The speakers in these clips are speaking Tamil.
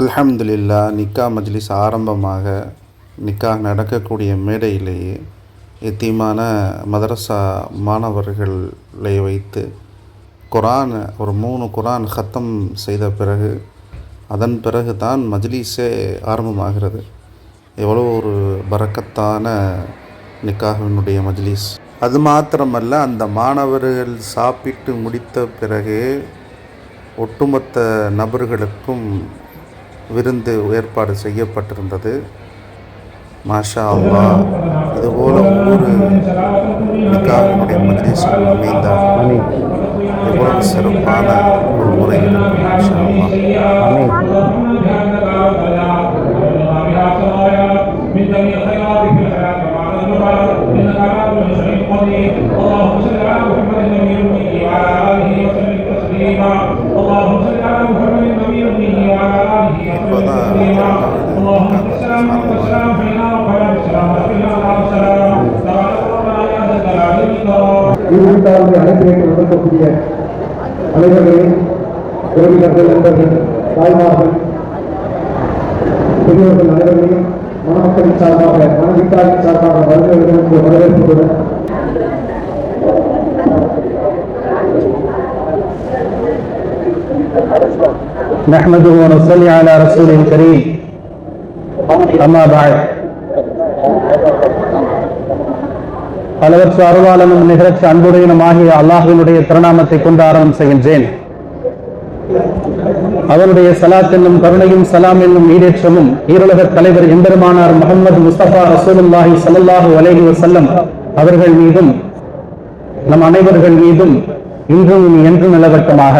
அல்ஹம்துலில்லா நிக்கா மஜ்லிஸ் ஆரம்பமாக நிக்கா நடக்கக்கூடிய மேடையிலேயே எத்தீமான மதரசா மாணவர்களை வைத்து குரான் ஒரு மூணு குரான் ஹத்தம் செய்த பிறகு அதன் பிறகு தான் மஜ்லிஸே ஆரம்பமாகிறது. எவ்வளோ ஒரு பறக்கத்தான நிக்காவினுடைய மஜ்லிஸ். அது மாத்திரமல்ல அந்த மாணவர்கள் சாப்பிட்டு முடித்த பிறகு ஒட்டுமொத்த நபர்களுக்கும் விருந்து ஏற்பாடு செய்யப்பட்டிருந்தது மாஷா அல்லாஹ் இதுபோல ஒவ்வொரு நிக்காவினுடைய மஜ்லிஸும் அமைந்தால் எவ்வளவு சிறப்பான ஒரு முறை இருக்கும் மாஷா அல்லாஹ் من جميع الخيرات في الحياة وبعد الممات انك على كل شيء قدير اللهم صل على محمد النبي الامي وعلى اله وسلم இருபத்தாறு அழைப்பினை கொடுக்கக்கூடிய அனைவரையும் உறவினர்கள் நண்பர்கள் தாய்மார்கள் பெரியவர்கள் அனைவரையும் மணமக்களின் சார்பாக மனவிட்டாரின் சார்பாக வருகிறவர்களுக்கு வரவேற்புடன் نحمده ونصلي على رسوله الكريم أما بعد அளவற்ற அருளாளனும் நிகழ்ச்சி அன்புடையனும் ஆகிய அல்லாஹினுடைய திருநாமத்தை கொண்டு ஆரம்பம் செய்கின்றேன் அவனுடைய சலாத் என்னும் கருணையும் சலாம் என்னும் ஈடேற்றமும் ஈருலக தலைவர் எம்பெருமானார் முகமது முஸ்தபா ரசூலுல்லாஹி ஸல்லல்லாஹு அலைஹி வஸல்லம் அவர்கள் மீதும் நம் அனைவர்கள் மீதும் இன்றும் இனி என்றும் நிலவட்டமாக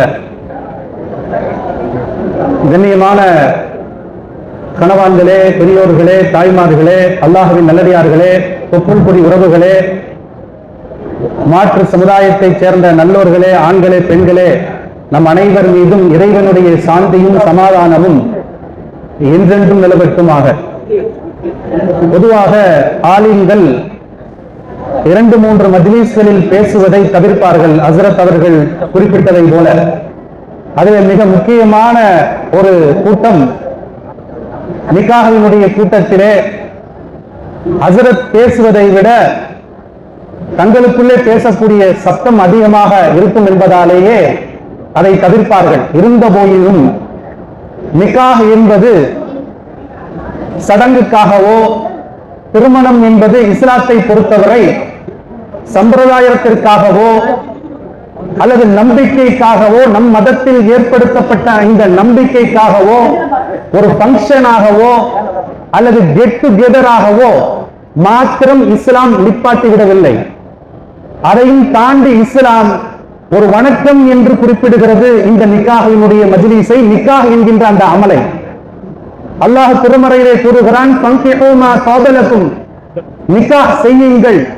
கண்ணியமான கணவான்களே பெரியோர்களே தாய்மார்களே அல்லாஹுவின் நல்லடியார்களே ஒப்புள்புரி உறவுகளே மாற்று சமுதாயத்தைச் சேர்ந்த நல்லோர்களே ஆண்களே பெண்களே நம் அனைவர் மீதும் இறைவனுடைய சாந்தியும் சமாதானமும் என்றென்றும் நிலவட்டுமாக. பொதுவாக ஆலிம்கள் இரண்டு மூன்று மஜ்லீஸ்களில் பேசுவதை தவிர்ப்பார்கள். அசரத் அவர்கள் குறிப்பிட்டதை போல. அதில் மிக முக்கியமான ஒரு கூட்டம் நிக்காகவினுடைய கூட்டத்திலே ஹசரத் பேசுவதை விட தங்களுக்குள்ளே பேசக்கூடிய சத்தம் அதிகமாக இருக்கும் என்பதாலேயே அதை தவிர்ப்பார்கள். இருந்த போதிலும் நிக்காக என்பது சடங்குக்காகவோ திருமணம் என்பது இஸ்லாத்தை பொறுத்தவரை சம்பிரதாயத்திற்காகவோ அல்லது நம்பிக்கைக்காகவோ நம் மதத்தில் ஏற்படுத்தப்பட்ட இந்த நம்பிக்கைக்காகவோ ஒரு ஃபங்க்ஷனாகவோ அல்லது கெட் டுகெதராகவோ மாத்திரம் இஸ்லாம் நிப்பாட்டி விடவில்லை அதையும் தாண்டி இஸ்லாம் ஒரு வணக்கம் என்று குறிப்பிடுகிறது இந்த நிக்காகினுடைய மஜ்லிஸை. நிக்காக என்கின்ற அந்த அமலை. அல்லாஹ் திருமறையிலே கூறுகிறான் "ஃபன்கிஹூ செய்யுங்கள்.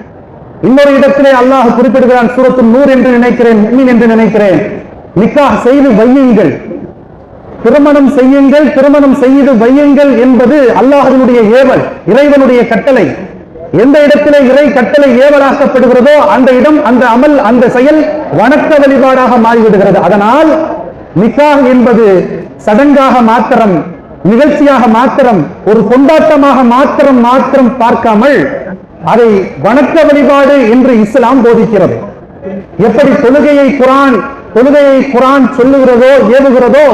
இன்னொரு இடத்திலே அல்லாஹ் குறிப்பிடுகிறான் சூரத்து நூறு என்று நினைக்கிறேன் முக்மின் என்று நினைக்கிறேன். நிக்காஹ் செய்து வையுங்கள். திருமணம் செய்யுங்கள் திருமணம் செய்து வையுங்கள் என்பது அல்லாஹனுடைய ஏவல் இறைவனுடைய கட்டளை. எந்த இடத்திலே இறை கட்டளை ஏவலாக்கப்படுகிறதோ அந்த இடம் அந்த அமல் அந்த செயல் வணக்க வழிபாடாக மாறிவிடுகிறது. அதனால் நிக்காஹ் என்பது சடங்காக மாத்திரம் நிகழ்ச்சியாக மாத்திரம் ஒரு கொண்டாட்டமாக மாத்திரம் மாத்திரம் பார்க்காமல் அதை வணக்க வழிபாடு என்று இஸ்லாம் போதிக்கிறது. எப்படி தொழுகையை குரான் தொழுகையை குரான் சொல்லுகிறதோ ஏவுகிறதோ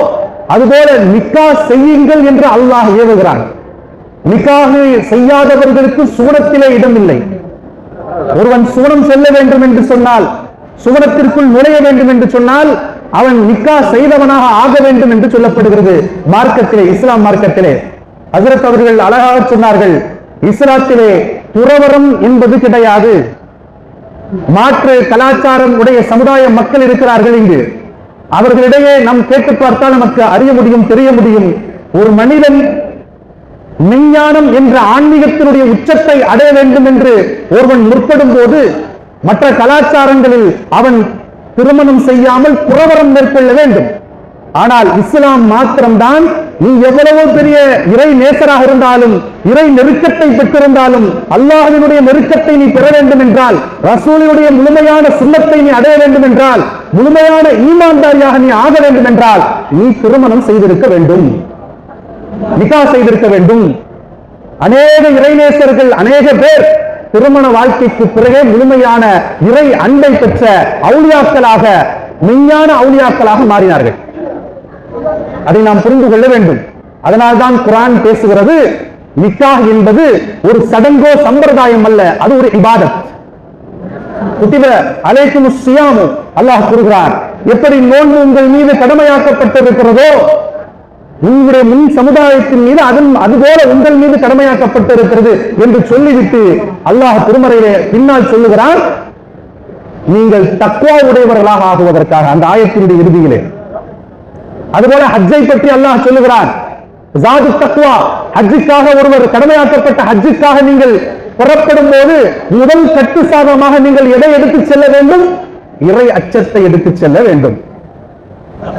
அதுபோல நிக்கா செய்யுங்கள் என்று அல்லாஹ் ஏவுகிறான். நிக்காக செய்யாதவர்களுக்கு சூனத்திலே இடமில்லை. ஒருவன் சூனம் செல்ல வேண்டும் என்று சொன்னால் சுவனத்திற்குள் நுழைய வேண்டும் என்று சொன்னால் அவன் நிக்கா செய்தவனாக ஆக வேண்டும் என்று சொல்லப்படுகிறது மார்க்கத்திலே இஸ்லாம் மார்க்கத்திலே. ஹசரத் அவர்கள் அழகாக சொன்னார்கள் இஸ்லாத்திலே துறவரம் என்பது கிடையாது. மாற்று கலாச்சாரம் உடைய சமுதாய மக்கள் இருக்கிறார்கள் இங்கு. அவர்களிடையே நாம் கேட்டு பார்த்தால் நமக்கு அறிய முடியும் தெரிய முடியும். ஒரு மனிதன் மெஞ்ஞானம் என்ற ஆன்மீகத்தினுடைய உச்சத்தை அடைய வேண்டும் என்று ஒருவன் முற்படும் போது மற்ற கலாச்சாரங்களில் அவன் திருமணம் செய்யாமல் புறவரம் மேற்கொள்ள வேண்டும். ஆனால் இஸ்லாம் மாத்திரம்தான் நீ எவ்வளவு பெரிய இறை நேசராக இருந்தாலும் இறை நெருக்கத்தை பெற்றிருந்தாலும் அல்லாஹினுடைய நெருக்கத்தை நீ பெற வேண்டும் என்றால் ரசூலினுடைய முழுமையான சுண்ணத்தை நீ அடைய வேண்டும் என்றால் முழுமையான ஈமான்தாரியாக நீ ஆக வேண்டும் என்றால் நீ திருமணம் செய்திருக்க வேண்டும். நிகா செய்திருக்க வேண்டும். அநேக இறைநேசர்கள் அநேக பேர் திருமண வாழ்க்கைக்கு பிறகே முழுமையான இறை அன்பை பெற்ற அவுளியாக்களாக மெய்யான அவுளியாக்களாக மாறினார்கள். அதை நாம் புரிந்து கொள்ள வேண்டும். அதனால்தான் குரான் பேசுகிறது நிக்காஹ் என்பது ஒரு சடங்கோ சம்பிரதாயம் அல்ல அது ஒரு இபாதத். குட்டிவ அலைக்கும் சியாமு அல்லாஹ் கூறுகிறார். எப்படி நோன்பு உங்கள் மீது கடமையாக்கப்பட்டிருக்கிறதோ உங்களுடைய முன் சமுதாயத்தின் மீது அதன் அதுபோல உங்கள் மீது கடமையாக்கப்பட்டிருக்கிறது என்று சொல்லிவிட்டு அல்லாஹ் திருமறையிலே பின்னால் சொல்லுகிறான் நீங்கள் தக்குவா உடையவர்களாக ஆகுவதற்காக அந்த ஆயத்தினுடைய இறுதியிலே. அதுபோல ஹஜ்ஜை பற்றி அல்லாஹ் சொல்லுகிறான் ஜாது தக்வா ஹஜ்ஜுக்காக ஒருவர் கடமையாக்கப்பட்ட ஹஜ்ஜுக்காக நீங்கள் புறப்படும் போது முதல் கட்டு சாதமாக நீங்கள் எதை எடுத்து செல்ல வேண்டும்? இறை அச்சத்தை எடுத்து செல்ல வேண்டும்.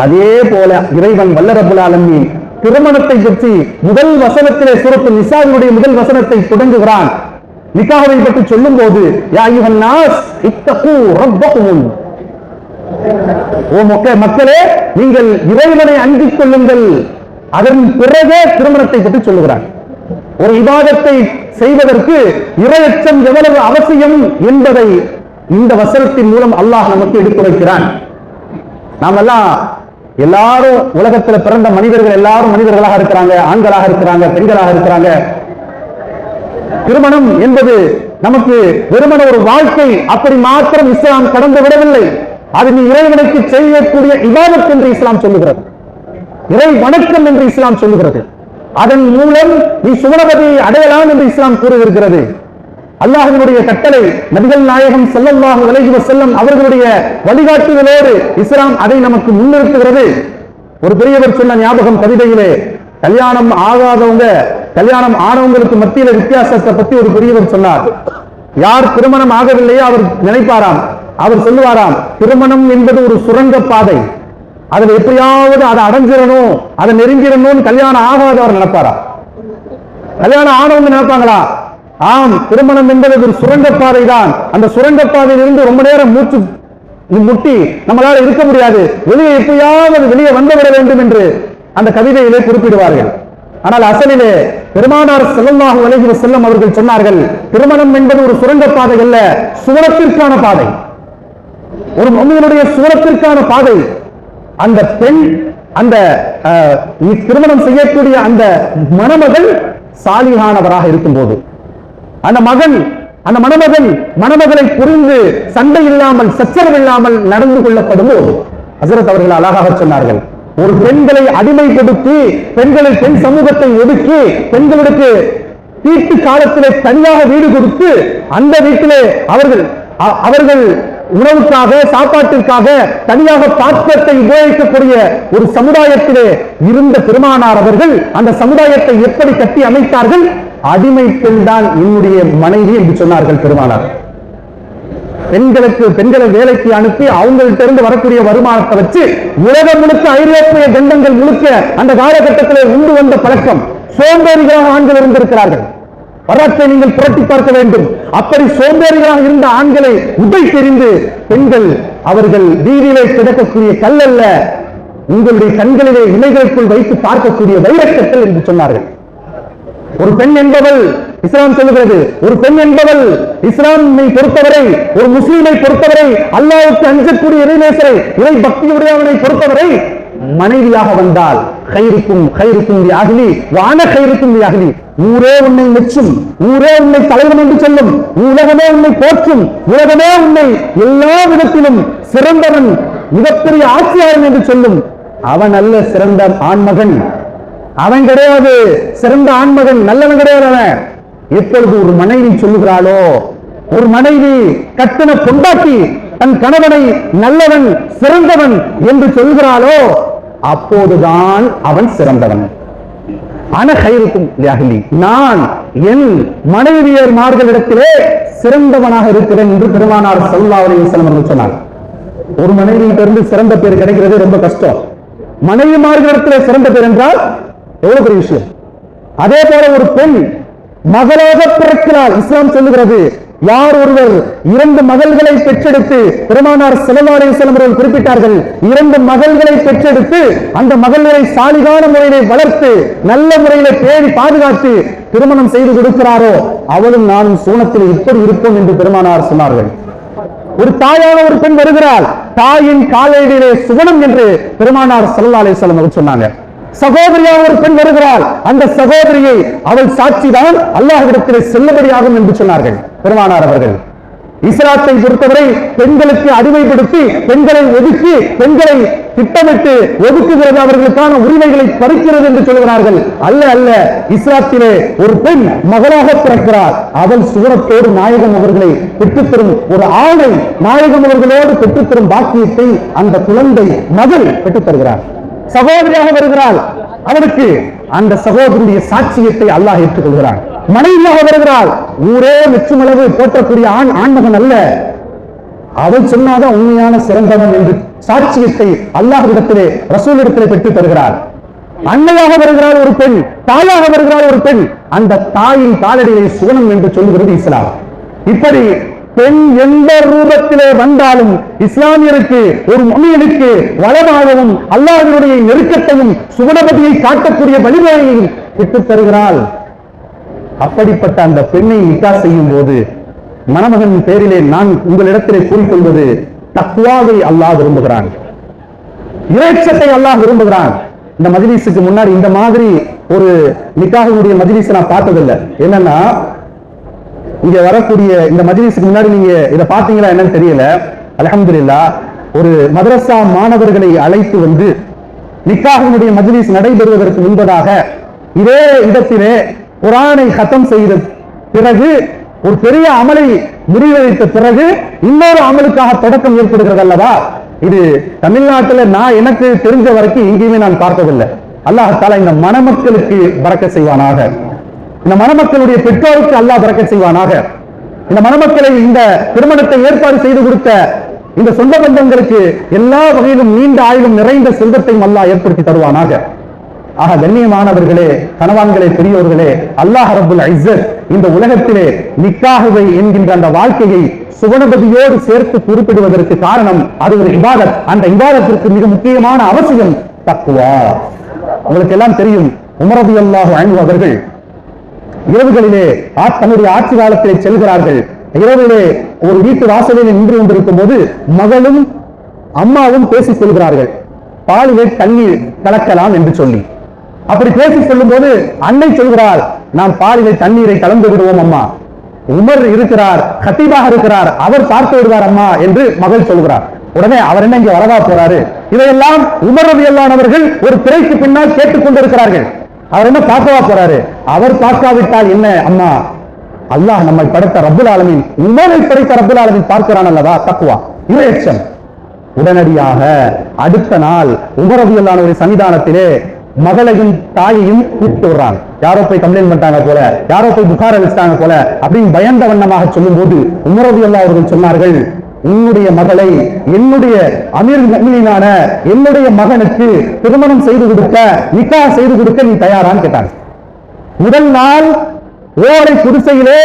அதே போல இறைவன் வல்லரபுல் ஆலமீன் திருமணத்தை பற்றி முதல் வசனத்திலே சுரத்து நிசாவினுடைய முதல் வசனத்தை தொடங்குகிறான். நிக்காவை பற்றி சொல்லும் போது யா நாஸ் இத்தகு ரப்பக்கும் ஓ மக்க- மக்களே நீங்கள் இறைவனை அண்டிக் கொள்ளுங்கள். அதன் பிறகே திருமணத்தை பற்றி சொல்லுகிறார். ஒரு விவாதத்தை செய்வதற்கு இரையச்சம் எவ்வளவு அவசியம் என்பதை இந்த வசனத்தின் மூலம் அல்லாஹ் நமக்கு எடுத்துரைக்கிறான் நாம் எல்லாம் எல்லாரும் உலகத்துல பிறந்த மனிதர்கள் எல்லாரும் மனிதர்களாக இருக்கிறாங்க ஆண்களாக இருக்கிறாங்க பெண்களாக இருக்கிறாங்க. திருமணம் என்பது நமக்கு வெறுமன ஒரு வாழ்க்கை அப்படி மாத்திரம் இஸ்லாம் கடந்து விடவில்லை. அது நீ இறைவனுக்கு செய்யக்கூடிய இபாதத் என்று இஸ்லாம் சொல்லுகிறது. இறை வணக்கம் என்று இஸ்லாம் சொல்லுகிறது. அதன் மூலம் நீ சுவனபதியை அடையலாம் என்று இஸ்லாம் கூறியிருக்கிறது. அல்லாஹினுடைய கட்டளை நபிகள் நாயகம் ஸல்லல்லாஹு அலைஹி செல்லம் அவர்களுடைய வழிகாட்டுதலோடு இஸ்லாம் அதை நமக்கு முன்னிறுத்துகிறது. ஒரு பெரியவர் சொன்ன ஞாபகம் கவிதையிலே கல்யாணம் ஆகாதவங்க கல்யாணம் ஆனவங்களுக்கு மத்தியில வித்தியாசத்தை பத்தி ஒரு பெரியவர் சொன்னார். யார் திருமணம் ஆகவில்லையோ அவர் நினைப்பாராம். அவர் சொல்லுவாராம் திருமணம் என்பது ஒரு சுரங்க பாதை. அதில் எப்படியாவது அதை அடைஞ்சிடணும் அதை நெருங்கிடணும்னு கல்யாணம் ஆகாதவர் நினைப்பாரா? கல்யாணம் ஆனவங்க நினைப்பாங்களா? ஆம் திருமணம் என்பது ஒரு சுரங்கப்பாதை தான் அந்த சுரங்கப்பாதையிலிருந்து ரொம்ப நேரம் மூச்சு முட்டி நம்மளால இருக்க முடியாது. வெளியே எப்படியாவது வெளியே வந்துவிட வேண்டும் என்று அந்த கவிதையிலே குறிப்பிடுவார்கள். ஆனால் அசலிலே பெருமானார் செல்லமாக அலைஹி செல்லம் அவர்கள் சொன்னார்கள் திருமணம் என்பது ஒரு சுரங்கப்பாதை அல்ல சுவனத்திற்கான பாதை. ஒரு மனிதனுடைய சூரத்திற்கான பாதை. அந்த பெண் அந்த திருமணம் செய்யக்கூடிய அந்த மணமகள் சாலிகானவராக இருக்கும்போது. அந்த மகன் அந்த மணமகன் மணமகளை புரிந்து சண்டை இல்லாமல் சச்சரவு இல்லாமல் நடந்து கொள்ளப்படும் போது ஹசரத் அவர்கள் அழகாக சொன்னார்கள் ஒரு பெண்களை அடிமைப்படுத்தி பெண்களை பெண் சமூகத்தை ஒதுக்கி பெண்களுக்கு வீட்டு காலத்திலே தனியாக வீடு கொடுத்து அந்த வீட்டிலே அவர்கள் அவர்கள் உணவுக்காக சாப்பாட்டிற்காக தனியாக பாத்திரத்தை உபயோகிக்கக்கூடிய ஒரு சமுதாயத்திலே இருந்த பெருமானார் அவர்கள் அந்த சமுதாயத்தை எப்படி கட்டி அமைத்தார்கள்? அடிமை பெண் தான் என்னுடைய மனைவி என்று சொன்னார்கள் பெருமானார். பெண்களுக்கு பெண்களை வேலைக்கு அனுப்பி அவங்கள்ட்ட இருந்து வரக்கூடிய வருமானத்தை வச்சு உலகம் முழுக்க ஐரோப்பிய கண்டங்கள் முழுக்க அந்த காலகட்டத்தில் உண்டு வந்த பழக்கம். சோம்பேறிகளாக ஆண்கள் இருந்திருக்கிறார்கள். வரலாற்றை நீங்கள் புரட்டி பார்க்க வேண்டும். அப்படி சோம்பேறிகளாக இருந்த ஆண்களை உடை தெரிந்து பெண்கள் அவர்கள் வீதியிலே கிடக்கக்கூடிய கல்லல்ல உங்களுடைய கண்களிலே இலைகளுக்குள் வைத்து பார்க்கக்கூடிய வைரக்கற்கள் என்று சொன்னார்கள். ஒரு பெண் என்பவள் இஸ்லாம் சொல்லுகிறது. ஒரு பெண் என்பவள் இஸ்லாமை பொறுத்தவரை ஒரு முஸ்லீமை பொறுத்தவரை அல்லாவுக்கு அஞ்சக்கூடிய இறைநேசரை இறை பக்தியுடையவனை பொறுத்தவரை மனைவியாக வந்தால் கைருக்கும் கைருக்கும் அகலி வான கைருக்கும் அகலி ஊரே உன்னை மெச்சும் ஊரே உன்னை தலைவன் என்று சொல்லும் உலகமே உன்னை போற்றும் உலகமே உன்னை எல்லா விதத்திலும் சிறந்தவன் மிகப்பெரிய ஆட்சியாளன் என்று சொல்லும். அவன் அல்ல சிறந்த ஆண்மகன். அவன் கிடையாது சிறந்த ஆண்மகன் நல்லவன் கிடையாது அவன். எப்பொழுது ஒரு மனைவி சொல்லுகிறாளோ ஒரு மனைவி கட்டின பொண்டாட்டி தன் கணவனை நல்லவன் சிறந்தவன் என்று சொல்கிறாளோ அப்போதுதான் அவன் சிறந்தவன். அனகைருக்கும் நான் என் மனைவியர் மார்களிடத்திலே சிறந்தவனாக இருக்கிறேன் என்று பெருமானார் சல்லா அலைஹி வஸல்லம் அவர்கள் சொன்னார். ஒரு மனைவியிட்ட இருந்து சிறந்த பேர் கிடைக்கிறது ரொம்ப கஷ்டம். மனைவிமார்களிடத்திலே சிறந்த பேர் என்றால் எவ்வளவு பெரிய விஷயம்? அதே போல ஒரு பெண் மகளாக பிறக்கிறார் இஸ்லாம் சொல்லுகிறது. யார் ஒருவர் இரண்டு மகள்களை பெற்றெடுத்து பெருமானார் செலவாலய அவர்கள் குறிப்பிட்டார்கள் இரண்டு மகள்களை பெற்றெடுத்து அந்த மகள்களை சாலிகான முறையிலே வளர்த்து நல்ல முறையிலே பேணி பாதுகாத்து திருமணம் செய்து கொடுக்கிறாரோ அவளும் நானும் சூனத்தில் இப்படி இருப்போம் என்று பெருமானார் சொன்னார்கள். ஒரு தாயான ஒரு பெண் வருகிறாள் தாயின் காலடியிலே சுவனம் என்று பெருமானார் சல்லா அலிஸ்லாம் சொன்னாங்க. சகோதரியாக ஒரு பெண் வருகிறாள் அந்த சகோதரியை அவள் சாட்சிதான் அல்லாஹிடத்திலே செல்லுபடியாகும் என்று சொன்னார்கள். பெருமானார் அவர்கள். இஸ்லாத்தை பொறுத்தவரை பெண்களுக்கு அடிமைப்படுத்தி பெண்களை ஒதுக்கி பெண்களை திட்டமிட்டு ஒதுக்குகிறது அவர்களுக்கான உரிமைகளை பறிக்கிறது என்று சொல்கிறார்கள் அல்ல அல்ல இஸ்லாத்திலே ஒரு பெண் மகளாக பிறக்கிறார். அவள் சுவரத்தோடு நாயகம் அவர்களை பெற்றுத்தரும் ஒரு ஆணை நாயகம் அவர்களோடு பெற்றுத்தரும் பாக்கியத்தை அந்த குழந்தை மகள் பெற்றுத் தருகிறார் சகோதரியாக வருகிறாள். அவனுக்கு அந்த சகோதரியுடைய சாட்சியத்தை அல்லாஹ் ஏற்றுக்கொள்கிறான். மனைவியாக வருகிறாள். ஊரே மெச்சுமளவு போற்றக்கூடிய ஆண் ஆண்மகன் அல்ல. அவள் சொன்னாதான் உண்மையான சிறந்தவன் என்று சாட்சியத்தை அல்லாஹ்விடத்திலே ரசூலிடத்திலே பெற்று தருகிறார் அன்னையாக வருகிறாள் ஒரு பெண் தாயாக வருகிறாள் ஒரு பெண். அந்த தாயின் காலடியை சுவனம் என்று சொல்லுகிறது இஸ்லாம். இப்படி பெண் எந்த ரூபத்திலே வந்தாலும் இஸ்லாமியருக்கு ஒரு மொழியனுக்கு வளமாகவும் அல்லாஹனுடைய நெருக்கத்தையும் சுவனபதியை காட்டக்கூடிய வழிமுறையையும் பெற்றுத் தருகிறாள். அப்படிப்பட்ட அந்த பெண்ணை நிக்கா செய்யும் போது மணமகன் பேரிலே நான் உங்களிடத்திலே கூறிக்கொள்வது தக்குவாவை அல்லாஹ் விரும்புகிறான். இறைச்சத்தை அல்லாஹ் விரும்புகிறான். இந்த மதிலீசுக்கு முன்னாடி இந்த மாதிரி ஒரு நிக்காகனுடைய மஜ்லிஸ் நான் பார்த்ததில்லை. என்னன்னா இங்க வரக்கூடிய இந்த மதிலீசுக்கு முன்னாடி நீங்க இதை பார்த்தீங்களா என்னன்னு தெரியல. அலமதுல்லா ஒரு மதரசா மாணவர்களை அழைத்து வந்து நிக்காகனுடைய மஜிலிஸ் நடைபெறுவதற்கு முன்பதாக இதே இடத்திலே குரானை சத்தம் செய்த பிறகு ஒரு பெரிய அமலை முடிவெடுத்த பிறகு இன்னொரு அமலுக்காக தொடக்கம் ஏற்படுகிறது அல்லவா? இது தமிழ்நாட்டுல நான் எனக்கு தெரிஞ்ச வரைக்கும் எங்கேயுமே நான் பார்த்ததில்லை. அல்லாஹால இந்த மணமக்களுக்கு பறக்க செய்வானாக. இந்த மணமக்களுடைய பெற்றோருக்கு அல்லாஹ் பறக்க செய்வானாக. இந்த மணமக்களை இந்த திருமணத்தை ஏற்பாடு செய்து கொடுத்த இந்த சொந்த பந்தங்களுக்கு எல்லா வகையிலும் நீண்ட ஆயுளும் நிறைந்த செல்வத்தையும் அல்லாஹ் ஏற்படுத்தி தருவானாக. ஆக கண்ணியமானவர்களே கணவான்களே பெரியோர்களே அல்லாஹ் ரபுல் இஸ்ஸத் இந்த உலகத்திலே நிக்காகுவை என்கின்ற அந்த வாழ்க்கையை சுவனபதியோடு சேர்த்து குறிப்பிடுவதற்கு காரணம் அது ஒரு இபாதத். அந்த இபாதத்திற்கு மிக முக்கியமான அவசியம் தக்குவா உங்களுக்கு எல்லாம் தெரியும் உமரது அல்லாஹ் அவர்கள் இரவுகளிலே தன்னுடைய ஆட்சி காலத்திலே செல்கிறார்கள். இரவிலே ஒரு வீட்டு வாசலில் நின்று கொண்டிருக்கும் போது மகளும் அம்மாவும் பேசி செல்கிறார்கள் பாலிலே தண்ணீர் கலக்கலாம் என்று சொல்லி. அப்படி பேசி சொல்லும் போது அன்னை சொல்கிறாள் நாம் பாலிலை தண்ணீரை கலந்து விடுவோம் அம்மா. உமர் இருக்கிறார் கத்தீபாக இருக்கிறார் அவர் பார்த்து விடுவார் அம்மா என்று மகள் சொல்கிறார். உடனே அவர் என்ன இங்க வரவா போறாரு? இதையெல்லாம் உமர் ரவியல்லானவர்கள் ஒரு திரைக்கு பின்னால் கேட்டுக் கொண்டிருக்கிறார்கள். அவர் என்ன பார்க்கவா போறாரு? அவர் பார்க்காவிட்டால் என்ன அம்மா? அல்லாஹ் நம்மை படைத்த ரபுல் ஆலமின் உமரை படைத்த ரபுல் ஆலமின் பார்க்கிறான் அல்லவா? தக்குவா இரையச்சம் உடனடியாக அடுத்த நாள் உமரவியலான சன்னிதானத்திலே மகளையும் தாயையும் கூப்பிட்டு வர்றாங்க யாரோ போய் கம்ப்ளைண்ட் பண்ணிட்டாங்க போல யாரோ போய் புகார் அளிச்சிட்டாங்க போல அப்படின்னு பயந்த வண்ணமாக சொல்லும் போது உமரவியல்லா அவர்கள் சொன்னார்கள் உன்னுடைய மகளை என்னுடைய அமீர் முக்மினான என்னுடைய மகனுக்கு திருமணம் செய்து கொடுக்க நிக்கா செய்து கொடுக்க நீ தயாரான்னு கேட்டாங்க. முதல் நாள் ஓரை குடிசையிலே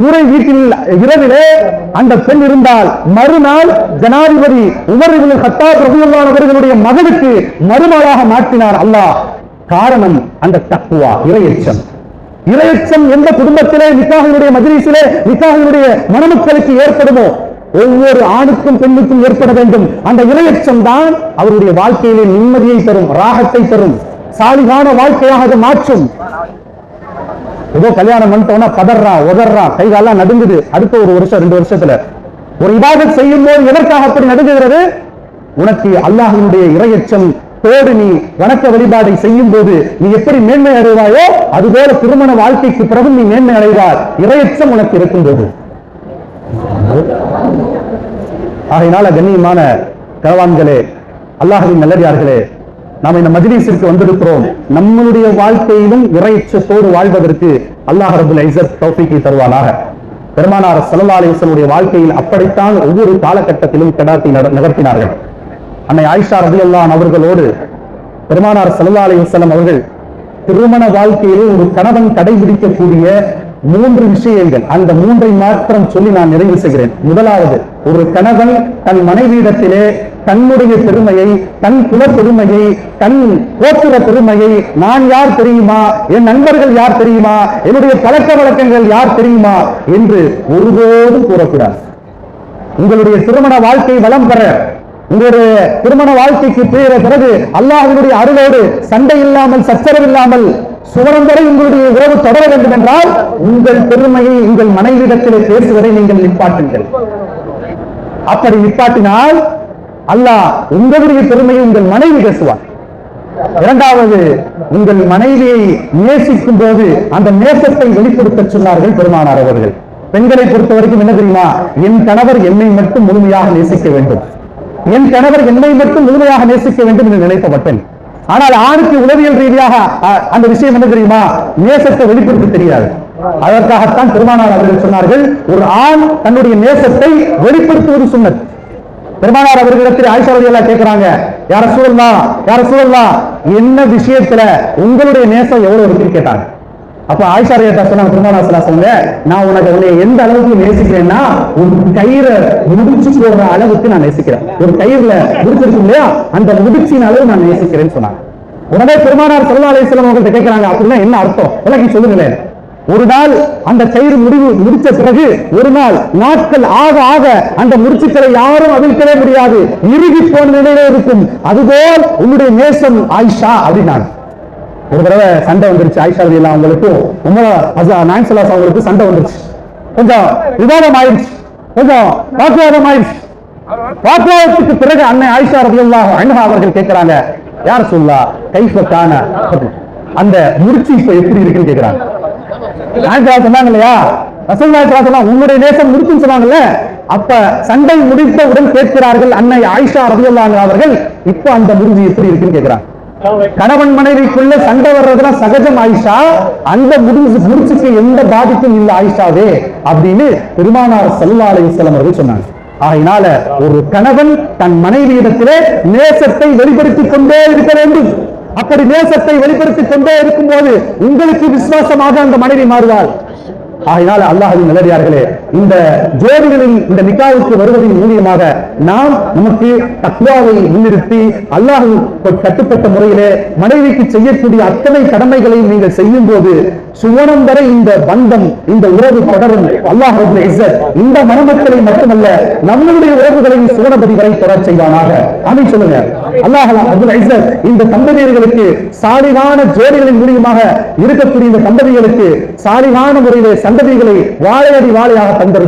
கூரை வீட்டில் இரவிலே அந்த பெண் இருந்தால் மறுநாள் ஜனாதிபதி உமர் இப்னு கத்தாப் ரலியல்லாஹு அவர்களுடைய மகனுக்கு மறுமலாக மாற்றினார் அல்லாஹ். காரணம் அந்த தக்குவா இரையச்சம். இரையச்சம் எந்த குடும்பத்திலே நிக்காஹினுடைய மஜ்லிஸிலே நிக்காஹினுடைய மணமக்களுக்கு ஏற்படுமோ? ஒவ்வொரு ஆணுக்கும் பெண்ணுக்கும் ஏற்பட வேண்டும். அந்த இரையச்சம் தான் அவருடைய வாழ்க்கையிலே நிம்மதியை தரும் ராகத்தை தரும். சாலிகான வாழ்க்கையாக மாற்றும். ஏதோ கல்யாணம் பண்ணிட்டோம்னா பதறான் உதறான் கை காலெல்லாம் நடுங்குது. அடுத்த ஒரு வருஷம் ரெண்டு வருஷத்துல. ஒரு இபாதத் செய்யும் போது எதற்காக அப்படி நடுங்குகிறது? உனக்கு அல்லாஹினுடைய இரையச்சம் தோடு நீ வணக்க வழிபாடை செய்யும் போது நீ எப்படி மேன்மை அடைவாயோ அதுபோல திருமண வாழ்க்கைக்கு பிறகு நீ மேன்மை அடைவார் இரையச்சம் உனக்கு இருக்கும்போது. ஆகையினால கண்ணியமான கலவான்களே அல்லாஹின் நல்லடியார்களே நாம் இந்த மஜ்லிஸிற்கு வந்திருக்கிறோம். நம்மளுடைய வாழ்க்கையிலும் இறைச்சத்தோடு வாழ்வதற்கு அல்லாஹ் ரபுல் ஐசத் தௌஃபீக்கை தருவானாக. பெருமானார் ஸல்லல்லாஹு வாழ்க்கையில் அப்படித்தான் ஒவ்வொரு காலகட்டத்திலும் கடாத்தி நட- நகர்த்தினார்கள். அன்னை ஆயிஷா ரபுல்லான் அவர்களோடு பெருமானார் ஸல்லல்லாஹு அலைஹி அவர்கள் திருமண வாழ்க்கையில் ஒரு கணவன் கடைபிடிக்கக்கூடிய மூன்று விஷயங்கள். அந்த மூன்றை மாத்திரம் சொல்லி நான் நிறைவு செய்கிறேன். முதலாவது ஒரு கணவன் தன் மனைவியிடத்திலே தன்னுடைய பெருமையை தன் குல பெருமையை தன் கோத்திர பெருமையை நான் யார் தெரியுமா? என் நண்பர்கள் யார் தெரியுமா? என்னுடைய பழக்க வழக்கங்கள் யார் தெரியுமா? என்று ஒருபோதும் கூறக்கூடாது. உங்களுடைய திருமண வாழ்க்கை வளம் பெற உங்களுடைய திருமண வாழ்க்கைக்கு பிற பிறகு அல்லாஹ்வினுடைய அருளோடு சண்டை இல்லாமல் சச்சரவு இல்லாமல் சுவரம் வரை உங்களுடைய உறவு தொடர வேண்டும் என்றால் உங்கள் பெருமையை உங்கள் மனைவிடத்திலே பேசுவதை நீங்கள் நிப்பாட்டுங்கள். அப்படி நிப்பாட்டினால் அல்லாஹ் உங்களுடைய பெருமையை உங்கள் மனைவி பேசுவார். இரண்டாவது உங்கள் மனைவியை நேசிக்கும் போது அந்த நேசத்தை வெளிப்படுத்த சொன்னார்கள் பெருமானார் அவர்கள். பெண்களை பொறுத்த வரைக்கும் என்ன தெரியுமா? என் கணவர் என்னை மட்டும் முழுமையாக நேசிக்க வேண்டும். என் கணவர் என்னை மட்டும் முழுமையாக நேசிக்க வேண்டும் என்று நினைப்பவர்கள். ஆனால் ஆணுக்கு உளவியல் ரீதியாக அந்த விஷயம் என்ன தெரியுமா? நேசத்தை வெளிப்படுத்த தெரியாது. அதற்காகத்தான் பெருமானார் அவர்கள் சொன்னார்கள் ஒரு ஆண் தன்னுடைய நேசத்தை வெளிப்படுத்துவது சுண்ணத். பெருமானார் அவர்களிடத்தில் ஆயிஷா ரலியல்லாஹு கேட்கிறாங்க யார சூழல்லாம் யார சூழல்லாம் என்ன விஷயத்துல உங்களுடைய நேசம் எவ்வளவு இருக்குன்னு கேட்டாங்க. அப்ப ஆயிஷா சொன்னாங்க பெருமானார் ஸல்லல்லாஹு நான் உனக்கு உன்னை எந்த அளவுக்கு நேசிக்கிறேன்னா உன் கயிறை முடிச்சு போடுற அளவுக்கு நான் நேசிக்கிறேன். ஒரு கயிறுல முடிச்சிருக்கும் இல்லையா? அந்த முடிச்சின் அளவு நான் நேசிக்கிறேன்னு சொன்னாங்க. உடனே பெருமானார் ஸல்லல்லாஹு அலைஹி வஸல்லம் அவங்கள்ட்ட கேட்கிறாங்க அப்படின்னா என்ன அர்த்தம்? விளக்கி சொல்லுங்களேன். ஒரு நாள் அந்த கயிறு முடிவு முடிச்ச பிறகு ஒரு நாள் நாட்கள் ஆக ஆக அந்த முடிச்சுக்களை யாரும் அவிழ்க்கவே முடியாது. இறுகி போன நிலையில இருக்கும். அதுபோல் உன்னுடைய நேசம் ஆயிஷா அப்படின்னாங்க. ஒரு தடவை சண்டை வந்துருச்சு. ஆயிஷா ரதி அவங்களுக்கும் உமர் அசா அவங்களுக்கு சண்டை வந்துருச்சு. கொஞ்சம் விவாதம் ஆயிடுச்சு. கொஞ்சம் வாக்குவாதம் ஆயிடுச்சு. வாக்குவாதத்துக்கு பிறகு அன்னை ஆயிஷா ரதி அண்ணா அவர்கள் கேட்கிறாங்க யார் சொல்லா கைஃப காண அந்த முடிச்சு இப்ப எப்படி இருக்குன்னு கேட்கிறாங்க ஆயிஷா சொன்னாங்க இல்லையா? ரசூலுல்லாஹி உங்களுடைய நேசம் முடிச்சுன்னு சொன்னாங்கல்ல? அப்ப சண்டை முடித்தவுடன் கேட்கிறார்கள் அன்னை ஆயிஷா ரலியல்லாஹு அவர்கள் இப்ப அந்த முடிஞ்சு எப்படி இருக்குன்னு கேட்கிறாங்க கணவன் மனைவிக்குள்ள சண்டை வர்றதுலாம் சகஜம் ஆயிஷா. அந்த முடிஞ்சு முடிச்சுக்கு எந்த பாதிப்பும் இல்லை ஆயிஷாவே அப்படின்னு பெருமானார் ஸல்லல்லாஹு அலைஹி அவர்கள் சொன்னாங்க. ஆகினால ஒரு கணவன் தன் மனைவியிடத்திலே நேசத்தை வெளிப்படுத்திக் கொண்டே இருக்க வேண்டும். அப்படி நேசத்தை வெளிப்படுத்திக் கொண்டே இருக்கும்போது உங்களுக்கு விசுவாசமாக அந்த மனைவி மாறுவாள். ஆகையினால் அல்லாஹின் நல்லடியார்களே இந்த ஜோதிகளின் இந்த நிக்காவுக்கு வருவதன் மூலியமாக நாம் நமக்கு தக்வாவை முன்னிறுத்தி அல்லாஹு கட்டுப்பட்ட முறையிலே மனைவிக்கு செய்யக்கூடிய அத்தனை கடமைகளையும் நீங்கள் செய்யும் போது சுவனம் வரை இந்த பந்தம் இந்த உறவு தொடரும். அல்லாஹ் இந்த மணமக்களை மட்டுமல்ல நம்மளுடைய உறவுகளையும் சுவனபதி வரை தொடர் செய்வானாக அப்படின்னு சொல்லுங்க. அல்லாஹலா ரப்பல் இந்த தம்பதியர்களுக்கு சாலிகான ஜோடிகளின் மூலியமாக இருக்கக்கூடிய இந்த தம்பதிகளுக்கு சாலிகான முறையிலே சந்ததிகளை வாழையடி வாழையாக தந்தர்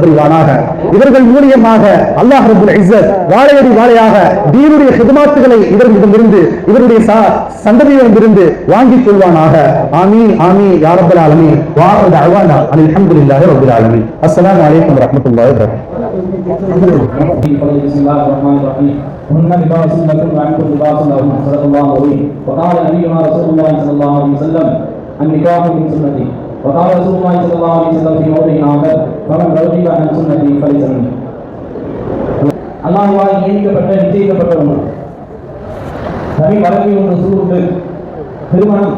இவர்கள் மூலியமாக அல்லாஹ் ரபுல் ஐசர் வாழையடி வாழையாக தீனுடைய ஹிதமாத்துகளை இவர்களிடமிருந்து இவருடைய சா- சந்ததியிடமிருந்து வாங்கிக் கொள்வானாக. ஆமீன் ஆமீன் யா ரப்பல் ஆலமீன். வாஹு தஅவானா அல்ஹம்துலில்லாஹி ரபுல் ஆலமி அஸ்ஸலாமு அலைக்கும் வரஹ்மத்துல்லாஹி வபரகாத்துஹு بسم الله الرحمن الرحيم هن لباس لكم وانتم لباس لهم صدق الله العظيم وقال نبينا رسول الله صلى الله عليه وسلم النكاح من سنتي وقال رسول الله صلى الله عليه وسلم في موضع آخر فمن رغب عن سنتي فليس مني அல்லாஹ்வால் நியமிக்கப்பட்ட நிச்சயிக்கப்பட்ட ஒன்று நபி வரவி ஒன்று சூழ்ந்து திருமணம்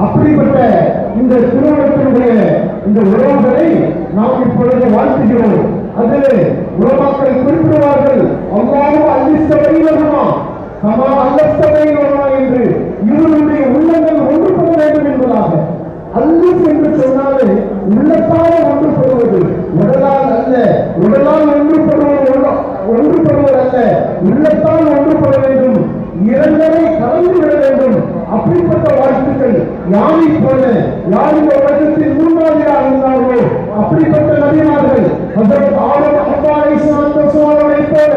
அப்படிப்பட்ட இந்த திருமணத்தினுடைய இந்த உறவுகளை நாம் இப்பொழுது வாழ்த்துகிறோம் அதிலே உலமாக்கள் குறிப்பிடுவார்கள். அல்லாவும் அல்லிஸ்தவையிலமா சமா அல்லஸ்தவையிலமா என்று இருவருடைய உள்ளங்கள் ஒன்றுபட வேண்டும் என்பதாக. அல்லிஸ் என்று சொன்னாலே உள்ளத்தால் ஒன்றுபடுவது உடலால் அல்ல உடலால் ஒன்றுபடுவது உள்ள- ஒன்றுபடுவது அல்ல உள்ளத்தால் ஒன்றுபட வேண்டும். இரண்டரை கலந்து விட வேண்டும். அப்படிப்பட்ட வாழ்த்துக்கள் யாரை போல யார் இந்த உலகத்தில் முன்மாதிரியாக இருந்தார்களோ அப்படிப்பட்ட நபிமார்கள் அதற்கு ஆடம் அப்பா சார்ந்த சோழனை போல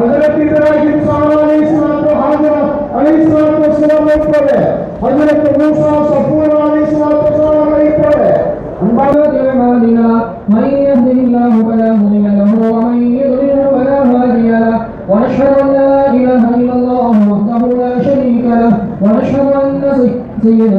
அதற்கு இப்ராஹிம் ஸல்லல்லாஹு சார்ந்த வஸல்லம் அலை சார்ந்த சோழனை போல அதற்கு மூசா சஃபூர் அலைஹிஸ்ஸலாத்து செய்ய